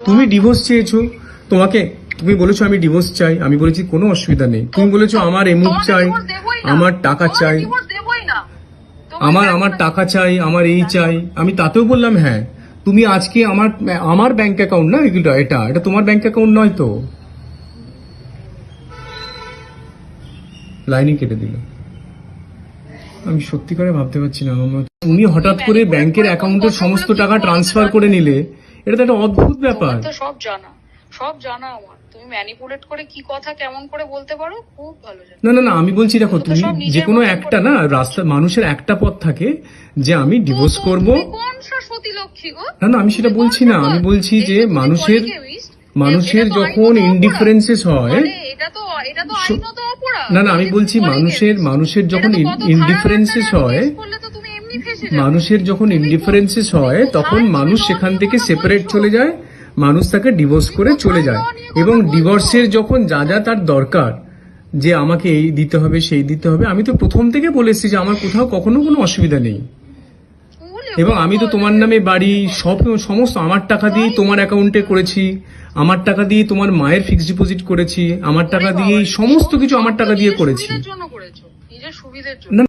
তুমি ডিভোর্স চেয়েছো। তোমাকে তুমি বলেছ আমি ডিভোর্স চাই। আমি বলেছি কোনো অসুবিধা নেই। তুমি বলেছ আমার এমুক চাই। আমার টাকা চাই। আমার আমার টাকা চাই আমার এই চাই। আমি তাতেও বললাম হ্যাঁ তুমি আজকে আমার আমার ব্যাংক অ্যাকাউন্ট না এগুলো এটা এটা তোমার ব্যাংক অ্যাকাউন্ট নয় তো? লাইনই কেটে দিল। আমি সত্যি করে ভাবতে পারছি না আমার উনি হঠাৎ করে ব্যাংকের অ্যাকাউন্টের সমস্ত টাকা ট্রান্সফার করে নিলে এটা তো একটা অদ্ভুত ব্যাপার। তো সব জানা সব জানা আমার। তুমি ম্যানিপুলেট করে কি কথা কেমন করে বলতে পারো খুব ভালো জানো। না না না আমি বলছি দেখো তুমি যে কোনো একটা না রাস্তা মানুষের একটা পথ থাকে যে আমি ডিভোর্স করব। কোন সরস্বতী লক্ষ্মী গো? না না আমি সেটা বলছি না। আমি বলছি যে মানুষের মানুষের যখন ইনডিফারেন্সেস হয় এটা তো এটা তো আইনত অপরাধ। না না আমি বলছি মানুষের মানুষের যখন ইনডিফারেন্সেস হয় মানুষের যখন ইনডিফারেন্সেস হয় তখন মানুষ সেখান থেকে সেপারেট চলে যায় মানুষ তাকে ডিভোর্স করে চলে যায়। এবং ডিভোর্সের যখন যা যা তার দরকার যে আমাকে এই দিতে হবে সেই দিতে হবে আমি তো প্রথম থেকে বলে এসেছি যে আমার কোথাও কখনো কোনো অসুবিধা নেই। এবং আমি তো তোমার নামে বাড়ি সব সমস্ত আমার টাকা দিয়ে তোমার অ্যাকাউন্টে করেছি আমার টাকা দিয়ে তোমার মায়ের ফিক্সড ডিপোজিট করেছি আমার টাকা দিয়ে সমস্ত কিছু আমার টাকা দিয়ে করেছি। না